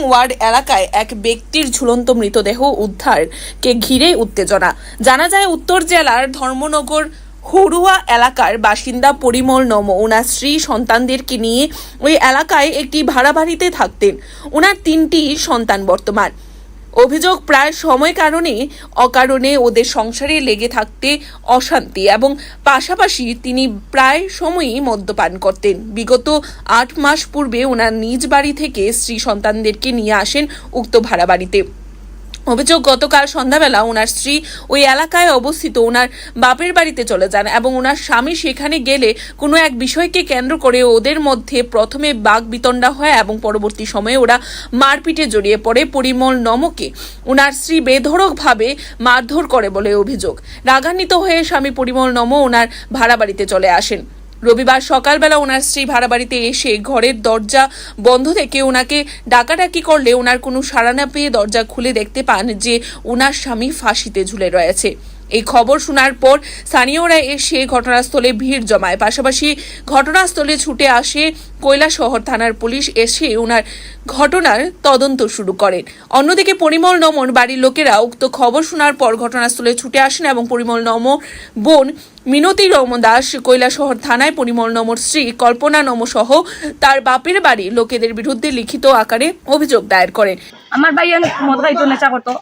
Word এলাকায় এক ব্যক্তির ঝুলন্ত মৃতদেহ উদ্ধারকে ঘিরে উত্তেজনা। জানা যায়, উত্তর জেলার ধর্মনগর হরুয়া এলাকার বাসিন্দা পরিমল নম ওনার স্ত্রী সন্তানদেরকে নিয়ে ওই এলাকায় একটি ভাড়া বাড়িতে থাকতেন। ওনার তিনটি সন্তান বর্তমান। অভিযোগ প্রায় সময় কারণে অকারণে ওদের সংসারে লেগে থাকতে অশান্তি এবং পাশাপাশি তিনি প্রায় সময়ই মদ্যপান করতেন। বিগত আট মাস পূর্বে ওনার নিজ বাড়ি থেকে স্ত্রী সন্তানদেরকে নিয়ে আসেন উক্ত ভাড়া বাড়িতে অভিযোগ, গতকাল সন্ধ্যাবেলা ওনার স্ত্রী ওই এলাকায় অবস্থিত ওনার বাপের বাড়িতে চলে যান এবং ওনার স্বামী সেখানে গেলে কোনো এক বিষয়কে কেন্দ্র করে ওদের মধ্যে প্রথমে বাঘ বিতণ্ডা হয় এবং পরবর্তী সময়ে ওরা মারপিটে জড়িয়ে পড়ে। পরিমল নমকে ওনার স্ত্রী বেধড়কভাবে মারধর করে বলে অভিযোগ। রাগান্বিত হয়ে স্বামী পরিমল নম ওনার ভাড়া বাড়িতে চলে আসেন। রবিবার সকালবেলা ওনার স্ত্রী ভাড়া বাড়িতে এসে ঘরের দরজা বন্ধ থেকে ওনাকে ডাকাডাকি করলে ওনার কোনো সাড়া না পেয়ে দরজা খুলে দেখতে পান যে ওনার স্বামী ফাঁসিতে ঝুলে রয়েছে। এই খবর শোনার পর স্থানীয়রা এসে ঘটনাস্থলে ভিড় জমায়। পাশাপাশি ঘটনাস্থলে ছুটে আসে কৈলাসহর থানার পুলিশ এসে ওনার ঘটনার তদন্ত শুরু করেন। অন্যদিকে পরিমল নমন বাড়ির লোকেরা উক্ত খবর শোনার পর ঘটনাস্থলে ছুটে আসেন এবং পরিমল নম বোন মিনতি রম দাস, কৈলাসহর থানায় পরিমল নমর স্ত্রী কল্পনা নম সহ তার বাপের বাড়ি লোকেদের বিরুদ্ধে লিখিত আকারে অভিযোগ দায়ের করেন। আমার ভাই মদ করতো।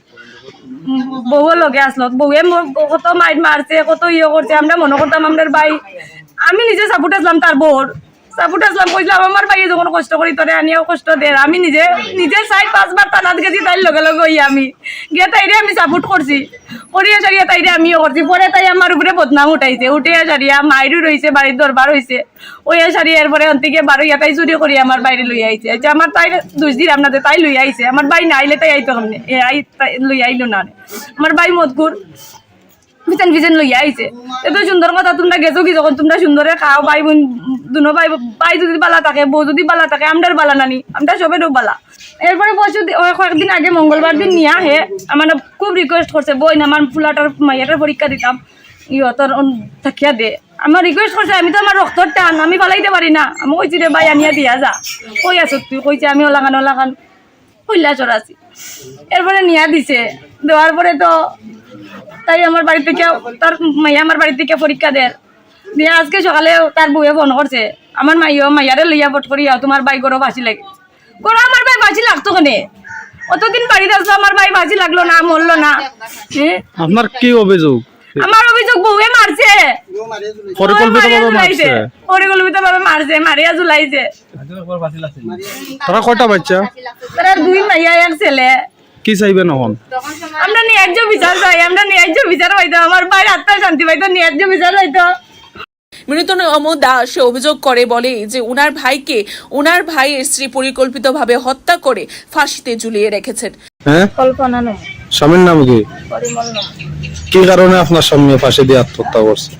বউ লগে আসলো বউয়ে কত মাইট মারছে কত ইয়ে করছে আমরা মনে করতাম আমাদের বাই আমি নিজে সাপোর্ট আসলাম তার বউর সাপোর্ট আসলাম কইলাম কষ্ট করি, তোরে আনিও কষ্ট দে। আমি নিজে নিজে চাই পাঁচবার তানাত গেছি তাই লগে লগে হই আমি। গিয়ে তাইরে আমি সাপোর্ট করছি। করিয়া সারিয়া তাইরে আমিও করছি। পরে তাই আমার উপরে বদনাম উঠাইছে। উঠিয়া সারিয়া মাইরু রইছে, বাড়ির দরবার হইছে। ওইয়া সারিয়া এরপরে অন্তিকে বারো ইয়া তাই চুরি করি আমার বাইরে লই আইছে। আচ্ছা আমার তাই দুই দিন আপনাদের তাই লই আইছে। আমার ভাই না আইলে তাই আইতো তাই লই আইলো না আমার ভাই মতকুর বিচেন বিচেন লইয়া আইছে। এত সুন্দর কথা তোমরা গেছো কি যখন? তোমরা সুন্দরে খাও ভাই বোন দুনো ভাই ভাই যদি বালা থাকে, বউ যদি বালা থাকে, আমরার বালা নানি, আমরা সবেরও বালা। এরপরে ওই কয়েকদিন আগে মঙ্গলবার দিন নিয়ে আহে, আমার খুব রিকোয়েস্ট করছে বই না আমার ফুলাটার মাইয়াটার পরীক্ষা দিতাম। ইহতর থাকিয়া দে। আমার রিকোয়েস্ট করছে, আমি তো আমার রক্তর টান, আমি পালাইতে পারি না। আমি কইছি, রে ভাই, আনিয়া দিয়া যা। কই আছো তুই? কইছে, আমি ওলাখান ওলাখান, কইলা চড়াছি এরপরে নিয়া দিছে। দেওয়ার পরে তো তাই আমার বাড়ি থেকে তার মাইয়া আমার বাড়ি থেকে পরীক্ষা দেয়। দিয়ে আজকে সকালে তার বউয়ে ফোন করছে আমার মাইও মাইয়ারে লইয়া বট করিয়া তোমার ভাই গরো বাঁচি লাগে। গরো আমার ভাই বাঁচি লাগতো কেনে? অতদিন বাড়িতে আসলো আমার ভাই বাঁচি লাগল না মরলো না? আপনার কি অভিযোগ? আমার অভিযোগ বউয়ে মারছে। পরিকল্পিতভাবে মারছে। পরিকল্পিত মারছে মারিয়া ঝুলাইছে। তারা কয়টা বাচ্চা? তার দুই মাইয়া এক ছেলে। কি চাইবেন এখন আমরা ন্যায্য বিচার চাই আমরা ন্যায্য বিচার পাইতো আমার ভাই আত্মার শান্তি পাইতো ন্যায্য বিচার পাইতো মৃত নম দাস অভিযোগ করে বলে যে উনার ভাইকে উনার ভাইয়ের স্ত্রী পরিকল্পিতভাবে হত্যা করে ফাঁসিতে ঝুলিয়ে রেখেছেন। হ্যাঁ? কল্পনা নয় স্বামীর নাম কি? কি কারণে আপনার স্বামী ফাঁসি দিয়ে আত্মহত্যা করছে?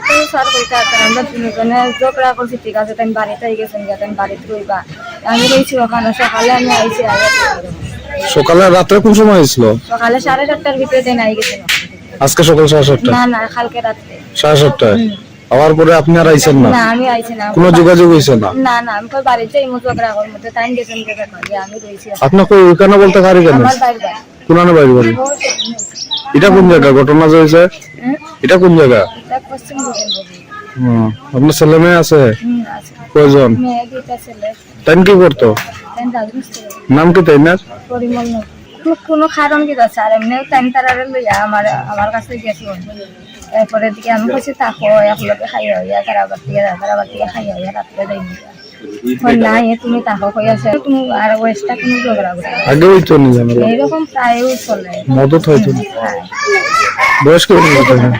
এই তো স্যার কইতে আছে আমরা তিনজনে ঝগড়া করছি ঠিক আছে তাই বাড়িতে আমি রয়েছি ওখানে সকালে আমি আইছি সকালে রাত্রে কোন সময় হয়েছিল সকালে সাড়ে সাতটার ভিতরে দিন আই গেছিল। আজকে সকাল সাড়ে সাতটা না না কালকে রাত্রে সাড়ে সাতটায় আবার পরে আপনি আর আইছেন না? না আমি আইছি না। কোনো যোগাযোগ হয়েছে না? না না আমি কই বাড়িতে এই মতো ঝগড়া করব তো তাই গেছেন গেছে ঘরে আমি রয়েছি আপনার কই বলতে পারি কেন? আমার বাড়ি বাড়ি বাড়ি এটা কোন জায়গা ঘটনা হয়েছে এটা কোন জায়গা আপনার ছেলে মেয়ে আছে? কয়জন? তাই কি করতো? নাম কি তাই না কোনো কোনো কারণ কি আছে? আর এমনি টাইম তারারে লইয়া আমার আমার কাছে গেছিল এরপরে দিকে আমি কইছি তাকো একলগে খাই হইয়া তারা বাদ থেকে তারা বাদ খাই হইয়া রাত্রে যাই নাই তুমি তাকো কই আছে? তুমি আর ওয়েস্টটা তুমি ঝগড়া করে আগে হইতো নি জানো এইরকম প্রায়ই চলে। মদত হইতো না। হ্যাঁ। বয়স না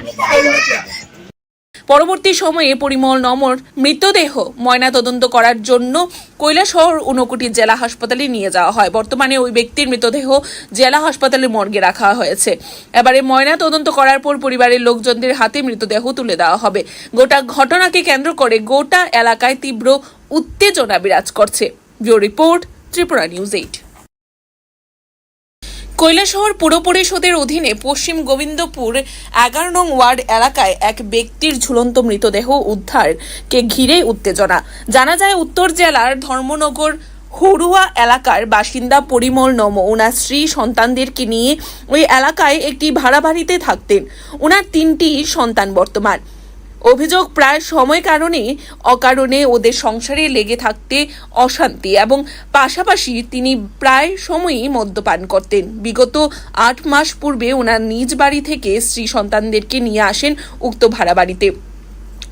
পরবর্তী সময়ে পরিমল নমর মৃতদেহ ময়নাতদন্ত করার জন্য কৈলাসহর ঊনকোটি জেলা হাসপাতালে নিয়ে যাওয়া হয়। বর্তমানে ওই ব্যক্তির মৃতদেহ জেলা হাসপাতালের মর্গে রাখা হয়েছে। এবারে ময়না তদন্ত করার পর পরিবারের লোকজনদের হাতে মৃতদেহ তুলে দেওয়া হবে। গোটা ঘটনাকে কেন্দ্র করে গোটা এলাকায় তীব্র উত্তেজনা বিরাজ করছে। Bureau report Tripura news eight. Kailashahar পুর পরিষদের অধীনে পশ্চিম গোবিন্দপুর এগারো নং ওয়ার্ড এলাকায় এক ব্যক্তির ঝুলন্ত মৃতদেহ উদ্ধারকে ঘিরে উত্তেজনা। জানা যায়, উত্তর জেলার ধর্মনগর হরুয়া এলাকার বাসিন্দা পরিমল নম ওনার স্ত্রী সন্তানদেরকে নিয়ে ওই এলাকায় একটি ভাড়া বাড়িতে থাকতেন। ওনার তিনটি সন্তান বর্তমান। অভিযোগ প্রায় সময় কারণে অকারণে ওদের সংসারে লেগে থাকতে অশান্তি এবং পাশাপাশি তিনি প্রায় সময়ই মদ্যপান করতেন। বিগত আট মাস পূর্বে ওনার নিজ বাড়ি থেকে স্ত্রী সন্তানদেরকে নিয়ে আসেন উক্ত ভাড়া বাড়িতে।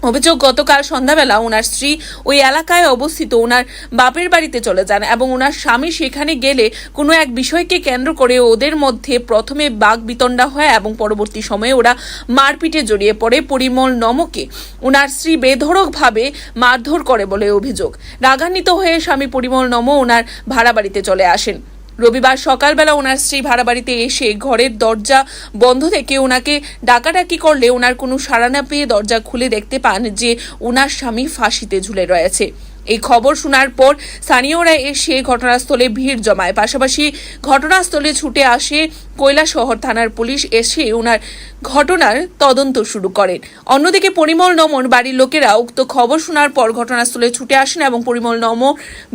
অভিযোগ, গতকাল সন্ধ্যাবেলা ওনার স্ত্রী ওই এলাকায় অবস্থিত ওনার বাপের বাড়িতে চলে যান এবং ওনার স্বামী সেখানে গেলে কোনো এক বিষয়কে কেন্দ্র করে ওদের মধ্যে প্রথমে বাঘ বিতণ্ডা হয় এবং পরবর্তী সময়ে ওরা মারপিটে জড়িয়ে পড়ে পরিমল নমকে। ওনার স্ত্রী বেধড়কভাবে মারধর করে বলে অভিযোগ। রাগান্বিত হয়ে স্বামী পরিমল নম ওনার ভাড়া বাড়িতে চলে আসেন। রবিবার সকালবেলা ওনার স্ত্রী ভাড়া বাড়িতে এসে ঘরের দরজা বন্ধ থেকে ওনাকে ডাকাডাকি করলে ওনার কোনো সাড়া না পেয়ে দরজা খুলে দেখতে পান যে ওনার স্বামী ফাঁসিতে ঝুলে রয়েছে। এই খবর শোনার পর স্থানীয়রা এসে ঘটনাস্থলে ভিড় জমায়। পাশাপাশি ঘটনাস্থলে ছুটে আসে কৈলাসহর থানার পুলিশ এসে ওনার ঘটনার তদন্ত শুরু করেন। অন্যদিকে পরিমল নমন বাড়ির লোকেরা উক্ত খবর শোনার পর ঘটনাস্থলে ছুটে আসেন এবং পরিমল নম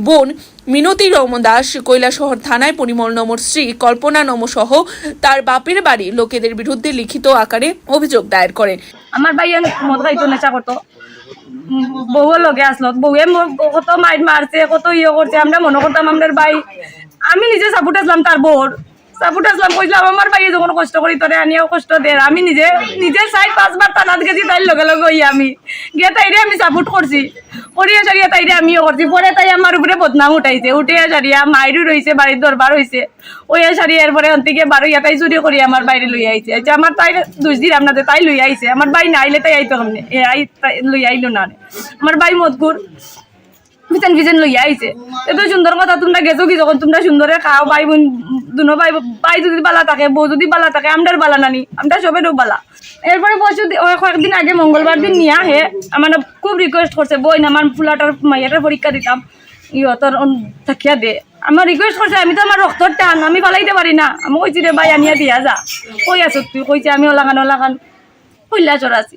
বোন মিনতি রম দাস কৈলাসহর থানায় পরিমল নমর স্ত্রী কল্পনা নম সহ তার বাপের বাড়ি লোকেদের বিরুদ্ধে লিখিত আকারে অভিযোগ দায়ের করেন। আমার ভাইয়ে মদ খাইতো, নেশা করতো। বউও লগে আসলো। বউয়ে কত মাইট মারছে, কত ইয়ে করছে, আমরা মনে করতাম আমাদের বাই আমি নিজে সাপোর্ট আসলাম তার বউর। সাপোর্ট আসলাম যখন কষ্ট করি তোরে আনিও কষ্ট দে। আমি নিজে নিজের সাইড পাঁচবার টানাত গেছি তাইর লগে লগে ইয়ে আমি। গিয়ে তাইরে আমি সাপোর্ট করছি করিয়া সারিয়া আমিও করছি পরে তাই আমার উপরে বদনাম উঠাইছে। উঠিয়া সারিয়া মাইরও রয়েছে বাড়ির দরবার হয়েছে ওইয়া সারিয়া এরপরে অন্তিকে বারো ইয়া তাই চুরি করি আমার বাইরে লই আইছে আচ্ছা আমার তাই দুই দিন আপনাদের তাই লই আইছে আমার ভাই না আইলে তাই আইতো তাই লই আইলো না। আমার ভাই মদকুর বিছান বিছান লই আইছে এত সুন্দর কথা, তোমরা গেছো কি যখন? তোমরা সুন্দরে খাও, ভাই বোন, দুনো ভাই ভাই যদি বালা থাকে বউ যদি বালা থাকে আমরার বালা নানি আমরা সবেরও বালা। এরপরে ওই কয়েকদিন আগে মঙ্গলবার দিন নিয়ে আহে আমার খুব রিকোয়েস্ট করছে বই না আমার ফুলাটার মাইয়াটার পরীক্ষা দিতাম ইহতর থাকিয়া দে। আমার রিকোয়েস্ট করছে আমি তো আমার রক্তর টান, আমি পালাইতে পারি না। আমি কইছি রে ভাই, আনিয়া দিয়া যা। কই আছো, তুই কইছে আমি ওলাগান ওলাগান কইলা চড়াছি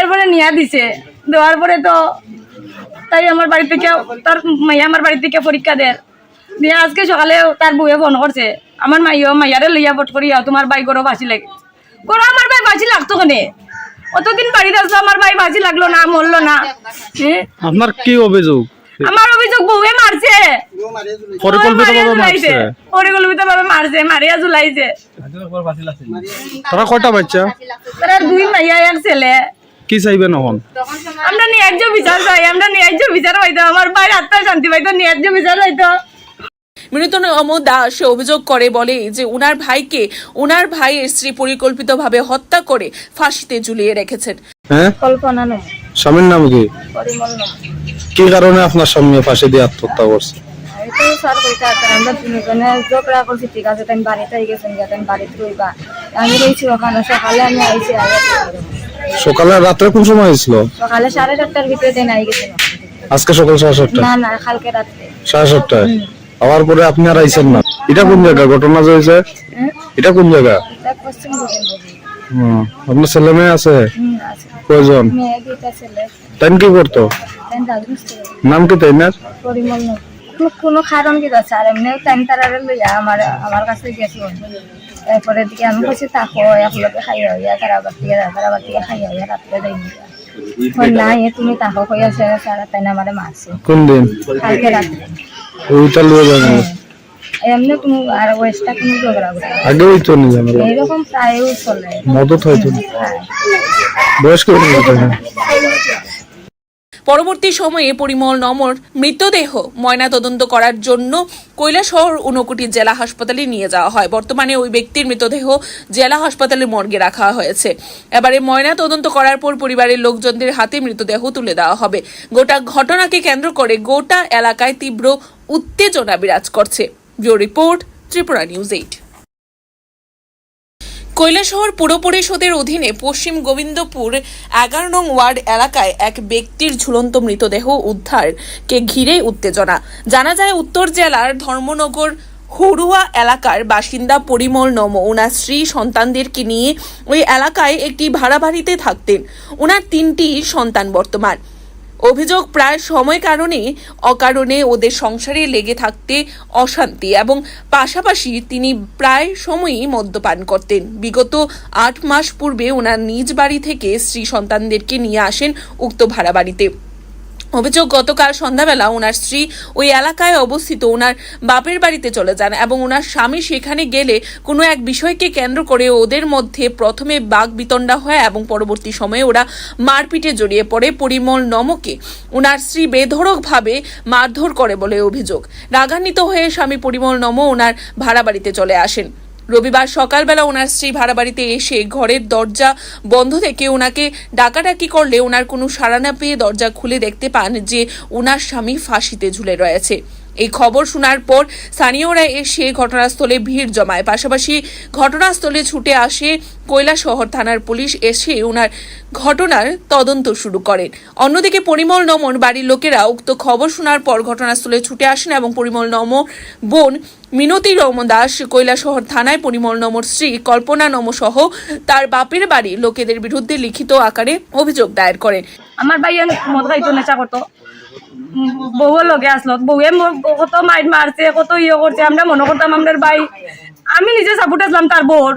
এরপরে নিয়া দিছে। দেওয়ার পরে তো তাই আমার বাড়ি থেকে তার মাইয়া আমার বাড়ি থেকে পরীক্ষা দেয়। দিয়ে আজকে সকালে তার বউয়ে ফোন করছে, আমার মাইও মাইয়ারে লইয়া বট করিয়া তোমার ভাই গরো বাঁচি লাগে গরো আমার বাই বাঁচি লাগতো কেনে? অতদিন বাড়িতে আসলো আমার বাই বাঁচি লাগল না, মরলো না। হ্যাঁ? আপনার কি অভিযোগ? আমার অভিযোগ বউয়ে মারছে। পরিকল্পিত ভাবে মারছে। ঝুলাইছে। মারছে মারিয়া ঝুলাইছে তারা কয়টা বাচ্চা? তারা দুই মাইয়া এক ছেলে। কি চাইবেন এখন আমরা ন্যায্য বিচার চাই আমরা ন্যায্য বিচার পাইতো আমার ভাই আত্মা শান্তি পাইতো ন্যায্য বিচার পাইতো মৃতনম দাস অভিযোগ করে বলে যে উনার ভাইকে উনার ভাইয়ের স্ত্রী পরিকল্পিতভাবে হত্যা করে ফাঁসিতে ঝুলিয়ে রেখেছেন। হ্যাঁ? কল্পনা নয় স্বামীর নাম কি? কি কারণে আপনার স্বামী ফাঁসি দিয়ে আত্মহত্যা করছে? আমরা ঝগড়া করছি ঠিক আছে তাই বাড়িতে গেছেন গিয়ে বাড়িতে রইবা। আমি রয়েছি ওখানে সকালে আমি আইছি সকালে রাত্রে কোন সময় হয়েছিল সকালে সাড়ে সাতটার ভিতরে দিন আই গেছিল আজকে সকাল সাড়ে সাতটা না না কালকে রাত্রে। সাড়ে সাতটায়? আবার পরে আপনি আর আইছেন না? এটা কোন জায়গা? ঘটনা হয়েছে? এটা কোন জায়গা? পশ্চিম আপনার ছেলে মেয়ে আছে? কয়জন? তাই কি করতো? নাম কি তাই না কোনো কারণ কি আছে? আর এমনি টাইম তারারে লইয়া আমার আমার কাছে গেছিল এরপরে দিকে আমি কইছি তাকো একলগে খাইয়া হইয়া তারা আবার থেকে তারা আবার থেকে খাইয়া হইয়া রাত্রে যাই কই নাই এ তুমি তাকো কইয়া সেরা সারা তাই না আমারে মারছে। কোন দিন? কালকে রাত্রে। ওইটা লয়ে যাবেন। এমনি কোনো আর ওয়েস্টটা কোনো ঝগড়া করে আগে ওই যাবেন এইরকম প্রায়ও চলে। মদত হয়তো হ্যাঁ। বয়স পরবর্তী সময়ে পরিমল নমর মৃতদেহ ময়নাতদন্ত করার জন্য কৈলাসহর ঊনকোটি জেলা হাসপাতালে নিয়ে যাওয়া হয়। বর্তমানে ওই ব্যক্তির মৃতদেহ জেলা হাসপাতালের মর্গে রাখা হয়েছে। এবারে ময়না তদন্ত করার পর পরিবারের লোকজনদের হাতে মৃতদেহ তুলে দেওয়া হবে। গোটা ঘটনাকে কেন্দ্র করে গোটা এলাকায় তীব্র উত্তেজনা বিরাজ করছে। Bureau report, Tripura news eight. Kailashahar পুর পরিষদের অধীনে পশ্চিম গোবিন্দপুর এগারো নং ওয়ার্ড এলাকায় এক ব্যক্তির ঝুলন্ত মৃতদেহ উদ্ধারকে ঘিরে উত্তেজনা। জানা যায়, উত্তর জেলার ধর্মনগর হরুয়া এলাকার বাসিন্দা পরিমল নম ওনার স্ত্রী সন্তানদেরকে নিয়ে ওই এলাকায় একটি ভাড়া বাড়িতে থাকতেন। ওনার তিনটি সন্তান বর্তমান। অভিযোগ প্রায় সময় কারণে অকারণে ওদের সংসারে লেগে থাকতে অশান্তি এবং পাশাপাশি তিনি প্রায় সময়ই মদ্যপান করতেন। বিগত আট মাস পূর্বে ওনার নিজ বাড়ি থেকে স্ত্রী সন্তানদেরকে নিয়ে আসেন উক্ত ভাড়া বাড়িতে অভিযোগ, গতকাল সন্ধ্যাবেলা ওনার স্ত্রী ওই এলাকায় অবস্থিত ওনার বাপের বাড়িতে চলে যান এবং ওনার স্বামী সেখানে গেলে কোনো এক বিষয়কে কেন্দ্র করে ওদের মধ্যে প্রথমে বাঘ বিতণ্ডা হয় এবং পরবর্তী সময়ে ওরা মারপিটে জড়িয়ে পড়ে। পরিমল নমকে ওনার স্ত্রী বেধড়কভাবে মারধর করে বলে অভিযোগ। রাগান্বিত হয়ে স্বামী পরিমল নম ওনার ভাড়া বাড়িতে চলে আসেন। রবিবার সকালবেলা ওনার স্ত্রী ভাড়া বাড়িতে এসে ঘরের দরজা বন্ধ থেকে ওনাকে ডাকাডাকি করলে ওনার কোনো সাড়া না পেয়ে দরজা খুলে দেখতে পান যে ওনার স্বামী ফাঁসিতে ঝুলে রয়েছে। এই খবর শোনার পর স্থানীয়রা এসে ঘটনাস্থলে ভিড় জমায়। পাশাপাশি ঘটনাস্থলে ছুটে আসে কৈলাসহর থানার পুলিশ এসে ওনার ঘটনার তদন্ত শুরু করেন। অন্যদিকে পরিমল নমন বাড়ির লোকেরা উক্ত খবর শোনার পর ঘটনাস্থলে ছুটে আসেন এবং পরিমল নম বোন মিনতি রম দাস কৈলাসহর থানায় পরিমল নমর স্ত্রী কল্পনা নম সহ তার বাপের বাড়ি লোকেদের বিরুদ্ধে লিখিত আকারে অভিযোগ দায়ের করেন। আমার ভাই মদ করতো। বউ লগে আসলো বউয়ে কত মাইট মারছে কত ইয়ে করছে আমরা মনে করতাম আমাদের ভাই। আমি নিজে সাপোর্ট আসলাম তার বোর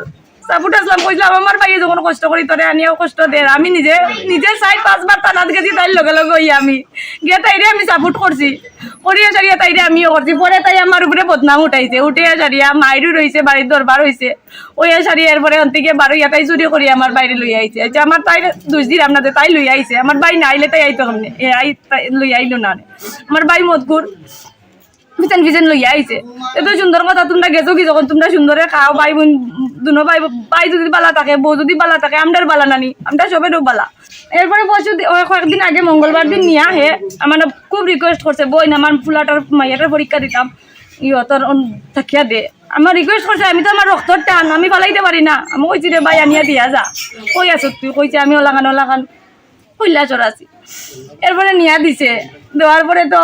সাপোর্ট আসলাম কইলাম কষ্ট করি, তোরে আনিও কষ্ট দে। আমি নিজে নিজে চাই পাঁচবার টানাত গেছি তাই লগে লগে হই আমি। গিয়ে তাইরে আমি সাপোর্ট করছি। করিয়া সারিয়া তাইরে আমিও করছি। পরে তাই আমার উপরে বদনাম উঠাইছে। উঠিয়া সারিয়া মাইরু রইছে, বাড়ির দরবার হইছে। ওইয়া সারিয়া এরপরে অন্তিকে বারো ইয়াতাই চুরি করি আমার বাইরে লই আইছে। আচ্ছা আমার তাই দুই দিন আপনাদের তাই লই আইছে। আমার ভাই না আইলে তাই আইতো এ আই তাই- লই আইলো না। আমার ভাই মতগুর বিচেন বিচেন লইয়া আইছে এত সুন্দর কথা, তোমরা গেছো কি যখন? তোমরা সুন্দরে খাও, ভাই বোন, দুনো ভাই ভাই যদি বালা থাকে বউ যদি বালা থাকে আমরার বালা নানি আমরা সবেরও বালা। এরপরে পরশু কয়েকদিন আগে মঙ্গলবার দিন নিয়ে আহে আমার খুব রিকোয়েস্ট করছে বই আমার ফুলাটার মাইয়াটার পরীক্ষা দিতাম ইহতর থাকিয়া দে। আমার রিকোয়েস্ট করছে আমি তো আমার রক্তর টান, আমি পালাইতে পারি না। আমি কইছি রে ভাই, আনিয়া দিয়া যা। কই আছো তুই কইছে আমি ওলাখান ওলাখান কইলা চড়াছি এরপরে নিয়া দিছে। দেওয়ার পরে তো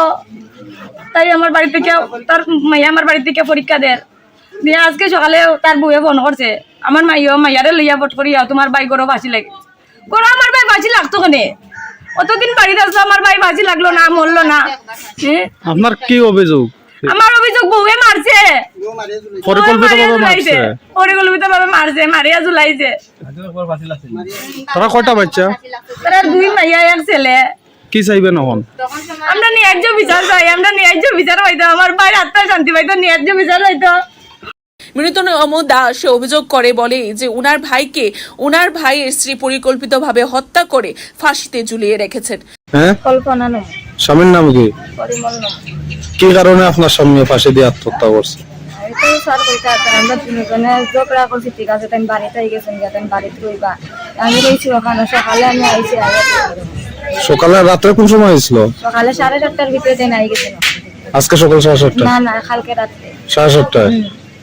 তাই আমার বাড়ি থেকে তার মাইয়া আমার বাড়ি থেকে পরীক্ষা দেয়। দিয়ে আজকে সকালে তার বউয়ে ফোন করছে আমার মাইও মাইয়ারে লইয়া বট করিয়া তোমার ভাই গরো বাঁচি লাগে। গরো আমার ভাই বাঁচি লাগতো কেনে? অতদিন বাড়িতে আসলো আমার ভাই বাঁচি লাগল না মরলো না? আপনার কি অভিযোগ? আমার অভিযোগ বউয়ে মারছে। পরিকল্পিতভাবে মারছে। পরিকল্পিত ভাবে মারছে মারিয়া ঝুলাইছে। তারা কয়টা বাচ্চা? তারা দুই মাইয়া এক ছেলে। কি চাইবেন এখন আমরা ন্যায্য বিচার চাই আমরা ন্যায্য বিচার পাইতো আমার ভাই আত্মায় শান্তি পাইতো ন্যায্য বিচার পাইতো মৃত নম দাস অভিযোগ করে বলে যে উনার ভাইকে উনার ভাইয়ের স্ত্রী পরিকল্পিতভাবে হত্যা করে ফাঁসিতে ঝুলিয়ে রেখেছেন। হ্যাঁ? কল্পনা নয় স্বামীর নাম কি? পরিমল কি কারণে আপনার স্বামী ফাঁসি দিয়ে আত্মহত্যা করছে? আমি রয়েছি ওখানে সকালে আমি আইছি আগে সকালে রাত্রে কোন সময় হয়েছিল? সকালে সাড়ে চারটার ভিতরে তাই নাই গেছিল আজকে সকাল সাড়ে সাতটা না না কালকে রাত্রে। সাড়ে সাতটায়?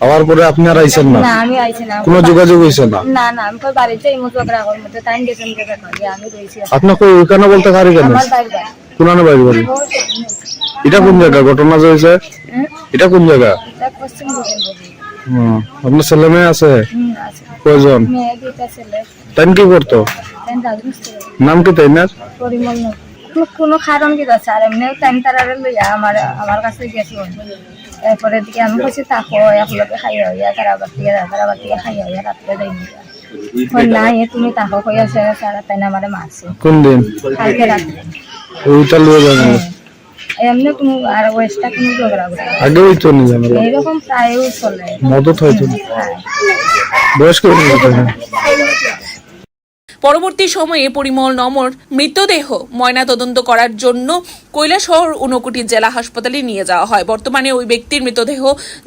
আবার পরে আপনি আর আইছেন না? না আমি আইছি না। কোনো যোগাযোগ হয়েছে না? না না আমি কই বাড়িতে এই মতো ঝগড়া করব তো তাই গেছেন গিয়ে আমি রয়েছি আপনার কই ওইখানে বলতে কারি কেন আমার বাড়ি কোনানে বাড়ি বাড়ি এটা কোন জায়গা? ঘটনা যে হয়েছে? এটা কোন জায়গা? হুম, আপনার ছেলে মেয়ে আছে? হুম আছে। কয়জন? তাই কি করতো? নাম কি তাই না? পরিমল কোনো কোনো কারণ কি আছে? আর এমনি টাইম তারারে লইয়া আমার আমার কাছে গেছিল এরপরে দিকে আমি কইছি তাকো একলগে খাই হইয়া তারা আবার তারা আবার থেকে খাই হইয়া রাত্রে দেয় না এ তুমি তাকো কই আছে? সারা তাই না আমারে মারছে? কোন দিন? কালকে রাত্রে। ওইটা যাবেন এমনি কোনো আর ওয়েস্টটা কোনো ঝগড়া করে। আগে ওই প্রায়ও চলে। মদত হয়তো প্রায়। পরবর্তী সময়ে পরিমল নমর মৃতদেহ ময়নাতদন্ত করার জন্য কৈলাসহর ঊনকোটি জেলা হাসপাতালে নিয়ে যাওয়া হয়। বর্তমানে ওই ব্যক্তির মৃতদেহ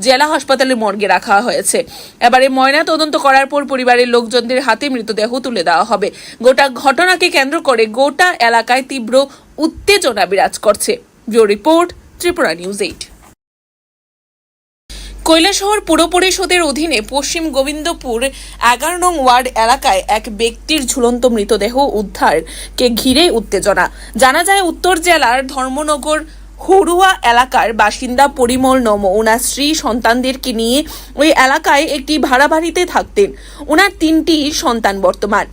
জেলা হাসপাতালের মর্গে রাখা হয়েছে। এবারে ময়না তদন্ত করার পর পরিবারের লোকজনদের হাতে মৃতদেহ তুলে দেওয়া হবে। গোটা ঘটনাকে কেন্দ্র করে গোটা এলাকায় তীব্র উত্তেজনা বিরাজ করছে। Report Tripura news eight. Kailashahar পুর পরিষদের অধীনে পশ্চিম গোবিন্দপুর এগারো নং ওয়ার্ড এলাকায় এক ব্যক্তির ঝুলন্ত মৃতদেহ উদ্ধারকে ঘিরে উত্তেজনা। জানা যায়, উত্তর জেলার ধর্মনগর হরুয়া এলাকার বাসিন্দা পরিমল নম ওনার স্ত্রী সন্তানদেরকে নিয়ে ওই এলাকায় একটি ভাড়া বাড়িতে থাকতেন। ওনার তিনটি সন্তান বর্তমান।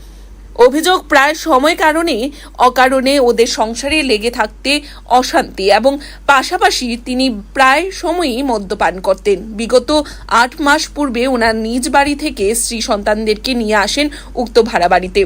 অভিযোগ প্রায় সময় কারণে অকারণে ওদের সংসারে লেগে থাকতে অশান্তি এবং পাশাপাশি তিনি প্রায় সময়ই মদ্যপান করতেন। বিগত আট মাস পূর্বে ওনার নিজ বাড়ি থেকে স্ত্রী সন্তানদেরকে নিয়ে আসেন উক্ত ভাড়া বাড়িতে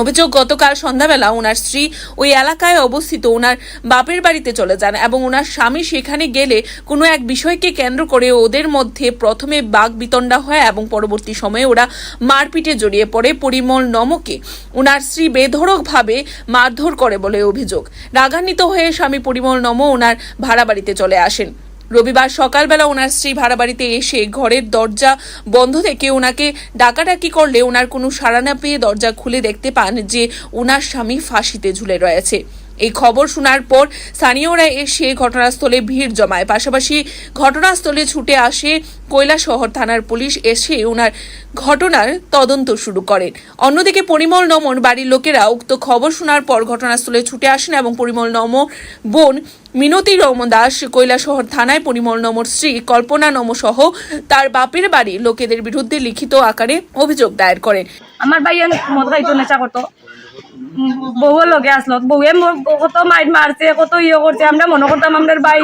অভিযোগ, গতকাল সন্ধ্যাবেলা ওনার স্ত্রী ওই এলাকায় অবস্থিত ওনার বাপের বাড়িতে চলে যান এবং ওনার স্বামী সেখানে গেলে কোনো এক বিষয়কে কেন্দ্র করে ওদের মধ্যে প্রথমে বাঘ বিতণ্ডা হয় এবং পরবর্তী সময়ে ওরা মারপিটে জড়িয়ে পড়ে। পরিমল নমকে ওনার স্ত্রী বেধড়কভাবে মারধর করে বলে অভিযোগ। রাগান্বিত হয়ে স্বামী পরিমল নম ওনার ভাড়া বাড়িতে চলে আসেন। রবিবার সকালবেলা ওনার স্ত্রী ভাড়া বাড়িতে এসে ঘরের দরজা বন্ধ থেকে ওনাকে ডাকাডাকি করলে ওনার কোনো সাড়া না পেয়ে দরজা খুলে দেখতে পান যে ওনার স্বামী ফাঁসিতে ঝুলে রয়েছে। এই খবর শোনার পর স্থানীয়রা এসে ঘটনাস্থলে ভিড় জমায়। পাশাপাশি ঘটনাস্থলে ছুটে আসে কৈলাসহর থানার পুলিশ এসে ওনার ঘটনার তদন্ত শুরু করেন। অন্যদিকে পরিমল নমন বাড়ির লোকেরা উক্ত খবর শোনার পর ঘটনাস্থলে ছুটে আসেন এবং পরিমল নম বোন মিনতি রম দাস, কৈলাসহর থানায় পরিমল নমর স্ত্রী কল্পনা নম সহ তার বাপের বাড়ি লোকেদের বিরুদ্ধে লিখিত আকারে অভিযোগ দায়ের করেন। আমার ভাই মদ করতো। বউ লগে আসলো বউয়ে কত মাইট মারছে কত ইয়ে করছে আমরা মনে করতাম আমাদের বাই।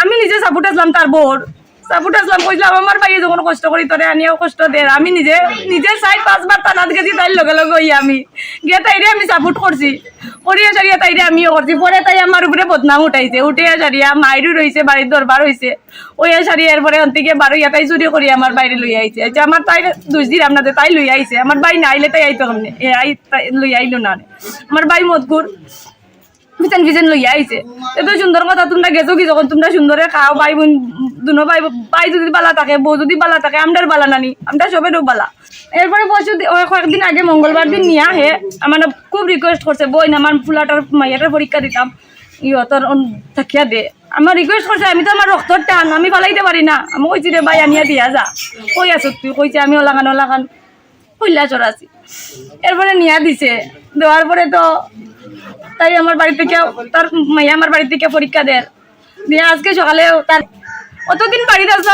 আমি নিজে সাপোর্ট আসলাম তার বোর সাপোর্ট আসলাম, কইলাম, আমার ভাইয়ে কষ্ট করি, তোরে আনিও কষ্ট দে। আমি নিজে নিজে চাই পাঁচবার টানাত গেছি তাই লগে লগে ইয়ে আমি। গিয়ে তাইরে আমি সাপোর্ট করছি। করিয়া সারিয়া তাইরে আমিও করছি। পরে তাই আমার উপরে বদনাম উঠাইছে। উঠিয়া সারিয়া মাইরু রইছে, বাড়ির দরবার হইছে। ওইয়া সারিয়া এরপরে অন্তিকে বারো ইয়া তাই চুরি করি আমার বাইরে লই আইছে। আচ্ছা আমার তাই দুই দিন আপনাদের তাই লই আইছে। আমার ভাই না আইলে তাই আইতো এ আই লই আইলো না আমার ভাই মতগুর বিচেন বিচেন লইয়া আইছে। এত সুন্দর কথা তোমরা গেছো কি যখন? তোমরা সুন্দরে খাও ভাই বোন দুনো ভাই ভাই যদি বালা থাকে, বউ যদি বালা থাকে, আমরার বালা নানি, আমরা সবেরও বালা। এরপরে পরশু কয়েকদিন আগে মঙ্গলবার দিন নিয়ে আহে, আমার খুব রিকোয়েস্ট করছে বই আমার ফুলাটার মাইয়াটার পরীক্ষা দিতাম। ইয়তর থাকিয়া দে। আমার রিকোয়েস্ট করছে, আমি তো আমার রক্তর টান, আমি পালাইতে পারি না। আমি কইছি, রে ভাই, আনিয়া দিয়া যা। কই আছো তুই? কইছে, আমি ওলাখান ওলাখান, কইলা চড়াছি এরপরে নিয়া দিছে। দেওয়ার পরে তো তাই আমার বাড়ি থেকে তার আমার বাড়ি থেকে পরীক্ষা দেয় দিয়ে আজকে সকালে তার অতদিন বাড়িতে আসলাম